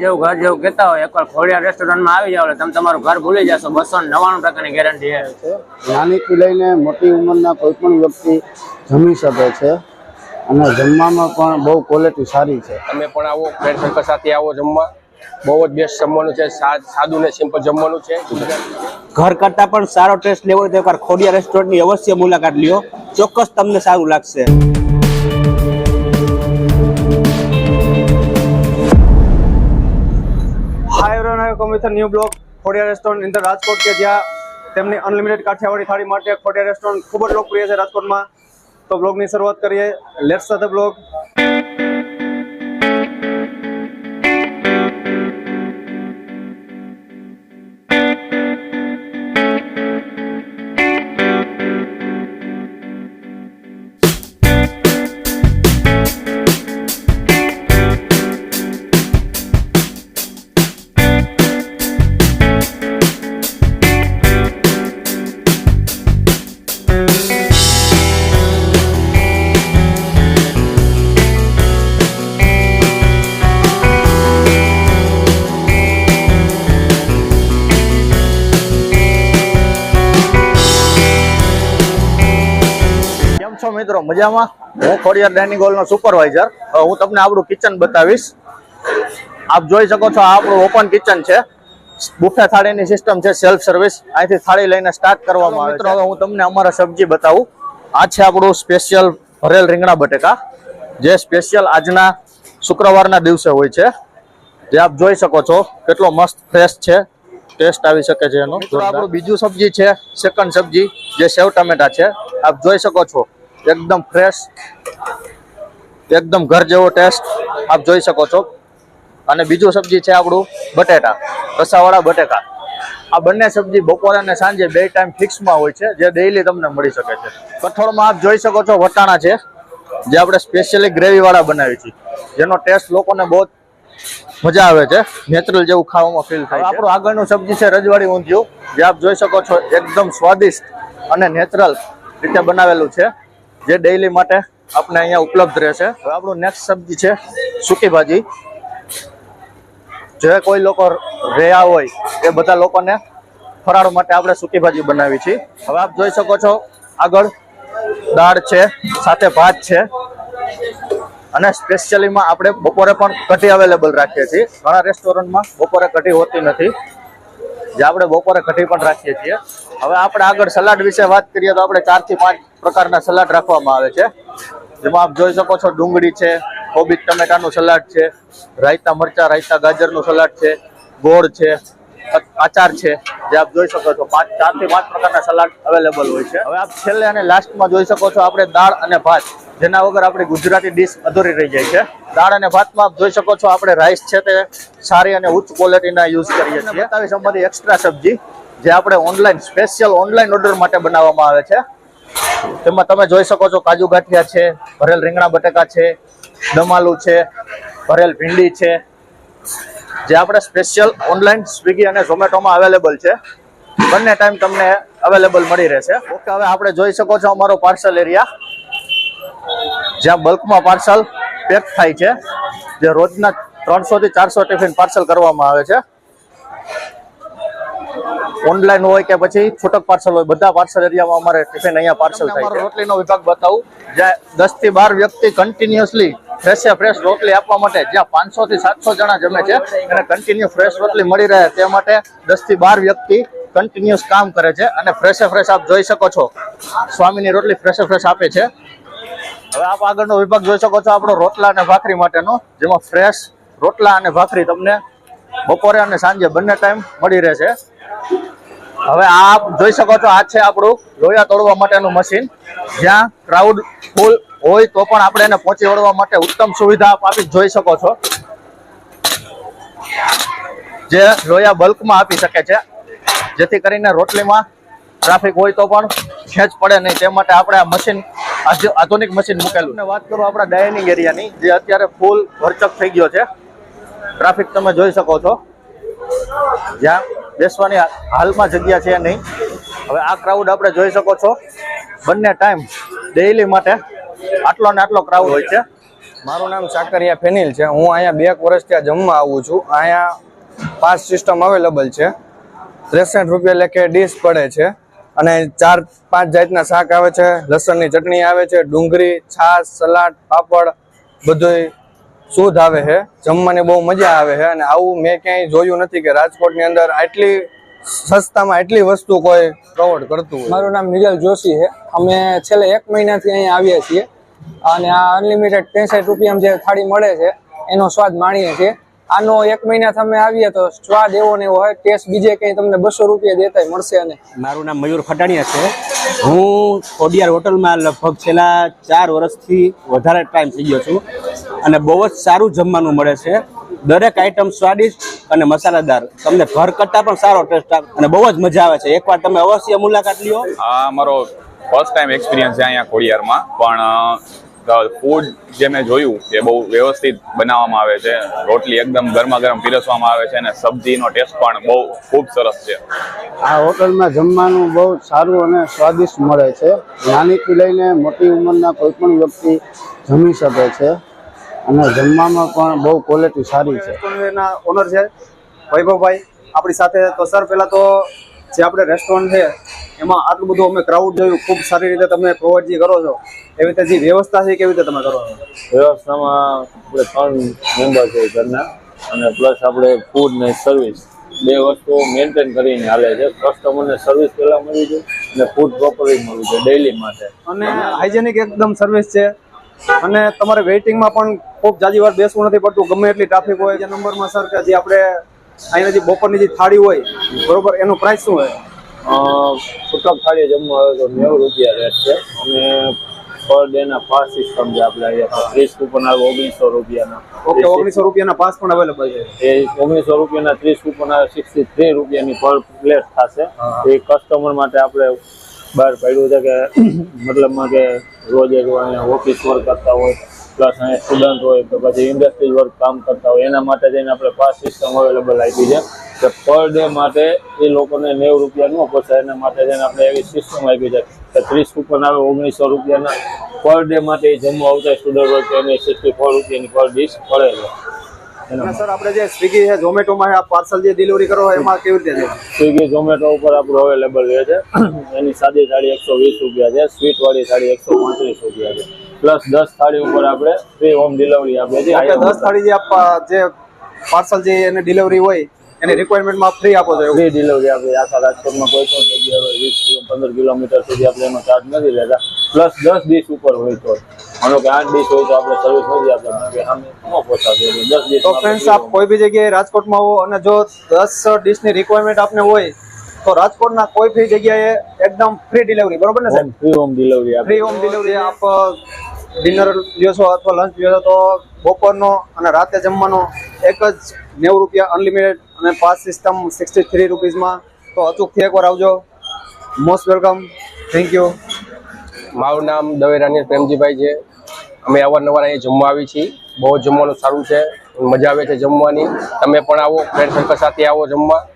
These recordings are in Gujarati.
જેવું ઘર જેવું કહેતા હોય એકવાર ખોડિયા રેસ્ટોરન્ટમાં આવી જાવ તમે તમારું ઘર ભૂલી જશો. બસો નવ્વાણું ટકાની ગેરંટી છે. છે નાનીથી લઈને મોટી ઉંમરના કોઈ પણ વ્યક્તિ જમી શકે છે અને જમવામાં પણ બહુ ક્વોલિટી સારી છે. તમે પણ આવો ફ્રેન્ડ સર્કલ સાથે આવો જમવા. બહુ જ બેસ્ટ જમવાનું છે. સા- સાદું ને સિમ્પલ જમવાનું છે. ઘર કરતાં પણ સારો ટેસ્ટ લેવો હોય તો એકવાર ખોડિયા રેસ્ટોરન્ટની અવશ્ય મુલાકાત લ્યો. ચોક્કસ તમને સારું લાગશે. With new blog Khodiya restaurant in the Rajkot કે જ્યાં તેમની અનલિમિટેડ કાઠિયાવાડી થાળી માટે ખોડિયા રેસ્ટોરન્ટ ખૂબ જ લોકપ્રિય છે રાજકોટમાં. તો બ્લોગની શરૂઆત કરીએ. લેટ્સ ધ બ્લોગ મિત્રો મજામાં? હું ખોડિયાર ડાઇનિંગ હોલ નો સુપરવાઇઝર હું તમને આપણું કિચન બતાવીશ. આપ જોઈ શકો છો આ આપણું ઓપન કિચન છે. બુફે થાળીની સિસ્ટમ છે સેલ્ફ સર્વિસ અહીંથી થાળી લઈને સ્ટાર્ટ કરવામાં આવે મિત્રો હવે હું તમને અમારા સબ્જી બતાવું. આ છે આપણું સ્પેશિયલ ભરેલ રીંગણા બટેકા. જે સ્પેશિયલ આજના શુક્રવારના દિવસે હોય છે. જે આપ જોઈ શકો છો કેટલો મસ્ત ફ્રેશ છે. ટેસ્ટ આવી શકે છે એનો. આપણું બીજું સબ્જી છે સેકન્ડ સબ્જી જે સેવ ટમેટા છે. આપ જોઈ શકો છો. એકદમ ફ્રેશ એકદમ ઘર જેવો ટેસ્ટ આપ જોઈ શકો છો. અને બીજું સબ્જી છે આપણું બટેટા રસાવાળા બટેકા આ બંને સબ્જી બપોરે અને સાંજે બે ટાઈમ ફિક્સમાં હોય છે જે ડેઈલી તમને મળી શકે છે. કઠોળમાં આપ જોઈ શકો છો વટાણા છે જે આપણે સ્પેશિયલી ગ્રેવીવાળા બનાવી છે જેનો ટેસ્ટ લોકોને બહુ મજા આવે છે નેચરલ જેવું ખાવામાં ફીલ થાય આપણું આગળનું સબ્જી છે રજવાડી ઊંધિયું જે આપ જોઈ શકો છો એકદમ સ્વાદિષ્ટ અને નેચરલ રીતે બનાવેલું છે. જે ડેઈલી માટે આપણે અહીંયા ઉપલબ્ધ રહેશે. હવે આપણું નેક્સ્ટ સબ્જી છે સૂકી ભાજી. જે કોઈ લોકો રહ્યા હોય એ બધા લોકોને ફરાળ માટે આપણે સૂકી ભાજી બનાવી છે. હવે આપ જોઈ શકો છો આગળ દાળ છે, સાથે ભાત છે. અને સ્પેશિયલીમાં આપણે બપોરે પણ કઢી અવેલેબલ રાખીએ છીએ. ઘણા રેસ્ટોરન્ટમાં બપોરે કઢી હોતી નથી. જે આપણે બપોરે કઢી પણ રાખીએ છીએ. હવે આપણે આગળ સલાડ વિશે વાત કરીએ તો આપણે ચારથી પાંચ પ્રકારના સલાડ રાખવામાં આવે છે. જેમાં આપ જોઈ શકો છો ડુંગળી છે કોબીજ ટમેટાનું સલાડ છે રાયતા મરચા રાયતા ગાજરનું સલાડ છે ગોળ છે આચાર છે. જે આપ જોઈ શકો છો પાંચ ચારથી પાંચ પ્રકારના સલાડ અવેલેબલ હોય છે. હવે આપ છેલ્લે અને લાસ્ટમાં જોઈ શકો છો આપણે દાળ અને ભાત જેના વગર આપણી ગુજરાતી ડીશ અધૂરી રહી જાય છે. દાળ અને ભાતમાં આપ જોઈ શકો છો આપણે રાઈસ છે તે સારી અને ઉચ્ચ ક્વોલિટીના યુઝ કરીએ છીએ. બતાવીશ અમારી એક્સ્ટ્રા સબ્જી જે આપણે ઓનલાઈન સ્પેશિયલ ઓનલાઈન ઓર્ડર માટે બનાવવામાં આવે છે. તેમાં તમે જોઈ શકો છો કાજુ ગાંઠિયા છે, ભરેલ રીંગણા બટેકા છે, દમાલુ છે, ભરેલ ભીંડી છે, જે આપણે સ્પેશિયલ ઓનલાઈન સ્વિગી અને ઝોમેટોમાં અવેલેબલ છે. બંને ટાઈમ તમને અવેલેબલ મળી રહેશે. ઓકે હવે આપણે જોઈ શકો છો અમારો પાર્સલ એરિયા જ્યાં બલ્કમાં પાર્સલ પેક થાય છે. જે રોજના ત્રણસો થી ચારસો ટિફિન પાર્સલ કરવામાં આવે છે. ઓનલાઈન હોય કે પછી છૂટક પાર્સલ હોય બધા પાર્સલ એરિયામાં અમારે ટિફિન અહીંયા પાર્સલ થાય રોટલીનો વિભાગ બતાવું. જ્યાં દસથી બાર વ્યક્તિ કન્ટિન્યુઅસલી ફ્રેશે ફ્રેશ રોટલી આપવા માટે જ્યાં પાંચસો થી સાતસો જણા જમે છે અને કન્ટિન્યુ ફ્રેશ રોટલી મળી રહે તે માટે દસથી બાર વ્યક્તિ કન્ટિન્યુઅસ કામ કરે છે અને ફ્રેશે ફ્રેશ આપ જોઈ શકો છો. સ્વામીની રોટલી ફ્રેશે ફ્રેશ આપે છે. હવે આપ આગળનો વિભાગ જોઈ શકો છો આપણો રોટલા અને ભાખરી માટેનો જેમાં ફ્રેશ રોટલા અને ભાખરી તમને બપોરે અને સાંજે બંને ટાઈમ મળી રહેશે. હવે આ જોઈ શકો છો, આ છે આપણું લોયા તોડવા માટેનું મશીન. જ્યાં ક્રાઉડ ફૂલ હોય તો પણ આપણે એને પહોંચી વળવા માટે ઉત્તમ સુવિધા આપ જોઈ શકો છો. જે લોયા બલ્કમાં આપી શકે છે. જેથી કરીને રોટલીમાં ટ્રાફિક હોય તો પણ ખેંચ પડે નહીં. તે માટે આપણે આ મશીન આધુ- આધુનિક મશીન મૂકેલું અને વાત કરું આપણા ડાઇનિંગ એરિયાની જે અત્યારે ફૂલ ભરચક થઈ ગયો છે. ટ્રાફિક તમે જોઈ શકો છો. જ્યાં બેસવાની હાલમાં જગ્યા છે નહીં. હવે આ ક્રાઉડ આપણે જોઈ શકો છો. બંને ટાઈમ ડેઈલી માટે આટલો ને આટલો ક્રાઉડ હોય છે. મારું નામ સાકરિયા ફેનિલ છે. હું અહીંયા બે વર્ષ ત્યાં જમવા આવું છું. અહીંયા પાસ સિસ્ટમ અવેલેબલ છે. ત્રેસઠ રૂપિયા લેખે ડીશ પડે છે. અને ચાર પાંચ જાતના શાક આવે છે. લસણની ચટણી આવે છે. ડુંગળી, છાશ, સલાડ, પાપડ, બધુંય શુદ્ધ આવે છે જમવાની બહુ મજા આવે છે અને આવું મેં ક્યાંય જોયું નથી કે રાજકોટની અંદર આટલી સસ્તામાં એટલી વસ્તુ કોઈ પ્રોવાઈડ કરતું મારું નામ નિગલ જોશી છે. અમે છેલ્લે એક મહિનાથી અહીંયા આવ્યા છીએ અને આ અનલિમિટેડ ત્રેસઠ રૂપિયામાં જે થાળી મળે છે એનો સ્વાદ માણીએ છીએ. આનો એક મહિનાથી અમે આવીએ તો સ્વાદ એવો ને એવો હોય ટેસ્ટ બીજે કંઈ તમને બસો રૂપિયા દેતાય મળશે અને મારું નામ મયુર ખટાણિયા છે. હું ખોડિયાર હોટલમાં લગભગ છેલ્લા ચાર વર્ષથી વધારે ટાઈમ થઈ ગયો છું. અને બહુ જ સારું જમવાનું મળે છે. દરેક આઈટમ સ્વાદિષ્ટ અને મસાલાદાર. તમને ઘર કરતાં પણ સારો ટેસ્ટ આવે અને બહુ જ મજા આવે છે. એકવાર તમે અવશ્ય મુલાકાત લ્યો. આ મારો ફર્સ્ટ ટાઈમ એક્સપિરિયન્સ છે અહીંયા ખોડિયારમાં. પણ ફૂડ જે મેં જોયું એ બહુ વ્યવસ્થિત બનાવવામાં આવે છે. રોટલી એકદમ ગરમા ગરમ પીરસવામાં આવે છે અને સબ્જીનો ટેસ્ટ પણ બહુ ખૂબ સરસ છે. આ હોટલમાં જમવાનું બહુ સારું અને સ્વાદિષ્ટ મળે છે. નાનીથી લઈને મોટી ઉંમરના કોઈ પણ વ્યક્તિ જમી શકે છે. અને જમવામાં પણ બહુ ક્વોલિટી સારી છે. એના ઓનર છે વૈભવભાઈ. આપણી સાથે તો સર પહેલા તો જે આપણે રેસ્ટોરન્ટ છે એમાં આટલું બધું અમે ક્રાઉડ જોયું ખૂબ સારી રીતે તમે પ્રોવાઈડ જે કરો છો એવી રીતે જે વ્યવસ્થા છે એ કેવી રીતે તમે કરો છો? વ્યવસ્થામાં આપણે ત્રણ મેમ્બર છે ઘરના અને પ્લસ આપણે ફૂડ ને સર્વિસ બે વસ્તુઓ મેન્ટેન કરીને હાલે છે. કસ્ટમરને સર્વિસ પહેલાં મળી છે અને ફૂડ પ્રોપરલી મળ્યું છે ડેઈલી માટે. અને હાઇજેનિક એકદમ સર્વિસ છે. અને તમારે વેઇટિંગમાં પણ ખૂબ જાજી વાર બેસવું નથી પડતું. ગમે એટલી ટ્રાફિક હોય જે નંબરમાં સર કે જે આપણે અહીંના જે બપોરની જે થાળી હોય બરોબર એનો પ્રાઇસ શું હોય? છૂટક થાળી જમવા આવે તો નેવું રૂપિયા રેટ છે. અને પર ડે ના પાસ સિસ્ટમ જે આપણે અહીંયા ત્રીસ કૂપન આવે ઓગણીસો રૂપિયાના. ઓકે ઓગણીસો રૂપિયાના પાસ પણ અવેલેબલ છે. એ ઓગણીસો રૂપિયાના ત્રીસ કૂપન આવે સિક્સટી થ્રી રૂપિયાની પર પ્લેટ થશે. એ કસ્ટમર માટે આપણે બહાર પાડ્યું છે કે મતલબમાં કે રોજ એક ઓફિસ વર્ક કરતા હોય પ્લસ અહીંયા સ્ટુડન્ટ હોય કે પછી ઇન્ડસ્ટ્રીઝ વર્ક કામ કરતા હોય. એના માટે જઈને આપણે પાસ સિસ્ટમ અવેલેબલ આપી છે કે પર ડે માટે એ લોકોને નેવું રૂપિયા ન પોસાય. એના માટે જઈને આપણે એવી સિસ્ટમ આપી છે કે ત્રીસ કૂપન આવે, ઓગણીસો રૂપિયાના. પર ડે માટે એ જમવા આવતા સ્ટુડન્ટ હોય તો એને સિક્સટી ફોર રૂપિયાની પર ડીશ પડે છે. અને સર આપણે જે સ્વિગી છે ઝોમેટોમાં આ પાર્સલ જે ડિલિવરી કરો એમાં કેવી રીતે છે? સ્વિગી ઝોમેટો ઉપર આપણું અવેલેબલ રહે છે. એની સાદી થાળી એકસો વીસ રૂપિયા છે સ્વીટ વાળી થાળી એકસો પાંત્રીસ રૂપિયા છે. પ્લસ દસ થાળી ઉપર આપણે ફ્રી હોમ ડિલિવરી આપીએ છીએ દસ થાળી જે આપ જે પાર્સલ જે એને ડિલિવરી હોય એની રિક્વાયરમેન્ટમાં ફ્રી આપો છો ફ્રી ડિલિવરી આપીએ આખા રાજકોટમાં કોઈ પણ જગ્યાએ હોય વીસ પંદર કિલોમીટર સુધી આપણે એનો ચાર્જ નથી લેતા. પ્લસ દસ ડીશ ઉપર હોય તો. માનો કે આઠ ડીશ હોય તો આપણે સર્વિસ નથી કે ન પહોંચાશે દસ ડીશ તો ફ્રેન્ડ્સ આપ કોઈ બી જગ્યાએ રાજકોટમાં હો અને જો દસ ડીશની રિક્વાયરમેન્ટ આપને હોય તો રાજકોટના કોઈ બી જગ્યાએ એકદમ ફ્રી ડિલિવરી બરોબર ને સાહેબ? Free home delivery free home delivery આપ ડિનર લ્યો છો અથવા લંચ લ્યો છો તો બપોરનો અને રાતે જમવાનો એક જ નેવું રૂપિયા અનલિમિટેડ અને પાસ સિસ્ટમ સિક્સટી થ્રી રૂપીઝમાં તો અચૂકથી એકવાર આવજો. મોસ્ટ વેલકમ થેન્ક યુ મારું નામ દવે રાની પ્રેમજીભાઈ છે. અમે અવારનવાર અહીંયા જમવા આવી છીએ. બહુ જમવાનું સારું છે. મજા આવે છે જમવાની. તમે પણ આવો ફ્રેન્ડ સર્કલ સાથે આવો જમવા.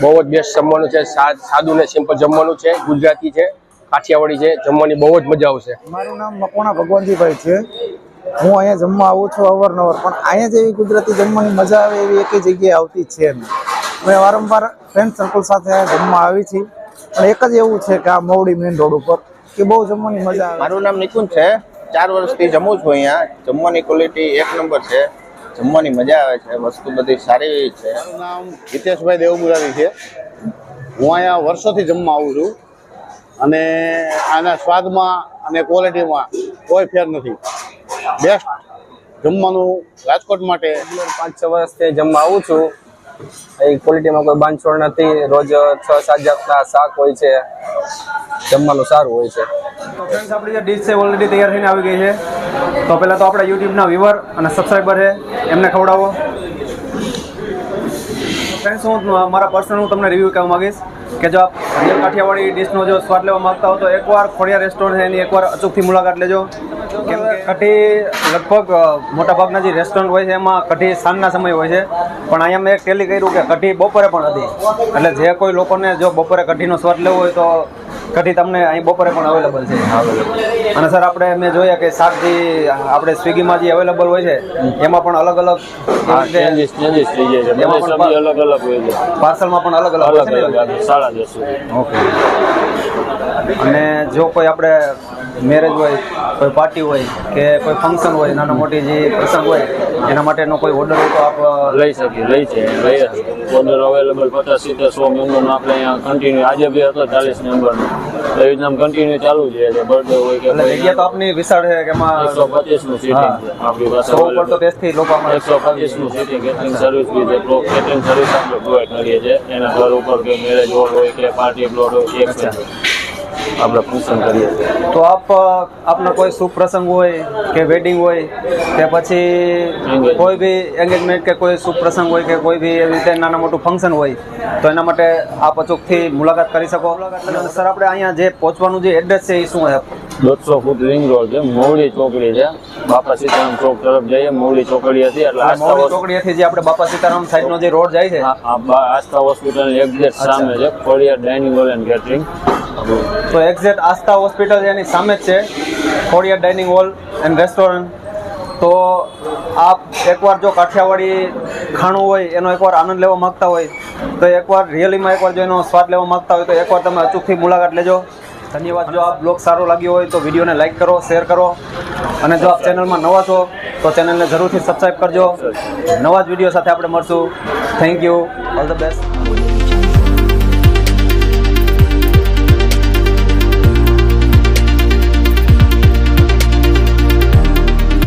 બહુ જ બેસ્ટ જમવાનું છે. સા- સાદું ને સિમ્પલ જમવાનું છે. ગુજરાતી છે. કાઠિયાવાડી છે. જમવાની બહુ જ મજા આવશે. મારું નામ મકોણા ભગવાનજીભાઈ છે. હું અહીંયા જમવા આવું છું અવારનવાર પણ અહીંયા જેવી કુદરતી જમવાની મજા આવે એવી એકેય જગ્યાએ આવતી છે નહીં. મેં વારંવાર ફ્રેન્ડ સર્કલ સાથે અહીંયા જમવા આવી છીએ પણ એક જ એવું છે કે આ મવડી મેઇન રોડ ઉપર કે બહુ જમવાની મજા આવે. મારું નામ નિકુંજ છે. ચાર વર્ષથી જમું છું અહીંયા. જમવાની ક્વોલિટી એક નંબર છે. જમવાની મજા આવે છે. વસ્તુ બધી સારી એવી છે. મારું નામ હિતેશભાઈ દેવમુરારી છે. હું અહીંયા વર્ષોથી જમવા આવું છું. અને આના સ્વાદમાં અને ક્વોલિટીમાં કોઈ ફેર નથી. બેસ્ટ જમવાનું રાજકોટ માટે. પાંચ છ વર્ષથી જમવા આવું છું. એ ક્વોલિટીમાં કોઈ બાંધછોડ નથી. રોજ છ સાત જાતના શાક હોય છે. જમવાનું સારું હોય છે. તો ફ્રેન્ડ્સ આપણી જે ડીશ છે ઓલરેડી તૈયાર થઈને આવી ગઈ છે. તો પહેલાં તો આપણા યુટ્યુબના વ્યૂવર અને સબસ્ક્રાઈબર છે. એમને ખવડાવો. ફ્રેન્ડ્સ હું મારા પર્સનલ હું તમને રિવ્યૂ કહેવા માંગીશ કે જો આપ રિયલ કાઠિયાવાડી ડીશનો જો સ્વાદ લેવા માગતા હો તો એકવાર ખોડિયા રેસ્ટોરન્ટ છે એની એકવાર અચૂકથી મુલાકાત લેજો. કઢી લગભગ મોટાભાગના જે રેસ્ટોરન્ટ હોય છે એમાં કઢી સાંજના સમય હોય છે. પણ અહીંયા મેં એક ટેલી કર્યું કે કઢી બપોરે પણ હતી. એટલે જે કોઈ લોકોને જો બપોરે કઢીનો સ્વાદ લેવો હોય તો કઢી તમને અહીં બપોરે પણ અવેલેબલ છે. અને સર આપણે મેં જોયા કે શાક જે આપણે સ્વિગીમાં જે અવેલેબલ હોય છે એમાં પણ અલગ અલગ અલગ અલગ હોય છે. પાર્સલમાં પણ અલગ અલગ અલગ સાડા ઓકે. અને જો કોઈ આપણે મેરેજ હોય કોઈ પાર્ટી હોય કે કોઈ ફંક્શન હોય નાના મોટી જે પ્રસંગ હોય એના માટેનો કોઈ ઓર્ડર હોય તો આપ લઈ શકીએ લઈ છે ઓર્ડર અવેલેબલ પચાસ સિત્તેર સો મેમ્બરનો આપણે અહીંયા કન્ટિન્યુ આજે બી હતો ચાલીસ મેમ્બરનો એવી રીતના કન્ટિન્યુ ચાલુ છે બર્થડે હોય કે જગ્યા તો આપની વિશાળ છે કે એમાં એકસો પચીસનું સીટિંગ આપણી પાસે સો ઉપર તો ટેસ્ટથી લોકો એકસો પચીસનું સીટિંગ કેટરિંગ સર્વિસ બી છે કેટરિંગ સર્વિસ આપણે પ્રોવાઈડ કરીએ છીએ. એના ઘર ઉપર કે મેરેજ હોલ હોય કે પાર્ટી પ્લોટ હોય એક છે આપણે ફંક્શન કરીએ. તો આપ આપનો કોઈ શુભ પ્રસંગ હોય કે વેડિંગ હોય કે પછી કોઈ બી એન્ગેજમેન્ટ કે કોઈ શુભ પ્રસંગ હોય કે કોઈ બી એવી રીતે નાના મોટું ફંક્શન હોય તો એના માટે આપ અચૂકથી મુલાકાત કરી શકો. સર આપણે અહીંયા જે પહોંચવાનું જે એડ્રેસ છે એ શું છે દોઢસો ફૂટ રિંગ રોડ છે મોવડી ચોકડી છે. બાપા સીતારામ ચોક તરફ જઈએ મોવડી ચોકડી હતી એટલે મોવડી ચોકડીએથી જે આપણે બાપા સીતારામ સાઈડનો જે રોડ જાય છે. આસ્થા હોસ્પિટલ એક્ઝેક્ટ સામે છે Khodiyar dining hall and catering તો એક્ઝેક્ટ આસ્થા હોસ્પિટલ એની સામે જ છે. Khodiya dining hall and restaurant. તો આપ એકવાર જો કાઠિયાવાડી ખાણું હોય, એનો એકવાર આનંદ લેવા માંગતા હોય, તો એકવાર રિયલીમાં એકવાર જો એનો સ્વાદ લેવા માગતા હોય, તો એકવાર તમે અચૂકથી મુલાકાત લેજો. ધન્યવાદ. જો આપ બ્લોગ સારો લાગ્યો હોય, તો વિડીયોને લાઇક કરો, શેર કરો. અને જો આપ ચેનલમાં નવા છો, તો ચેનલને જરૂરથી સબસ્ક્રાઈબ કરજો. નવા જ વીડિયો સાથે આપણે મળશું. Thank you. All the best.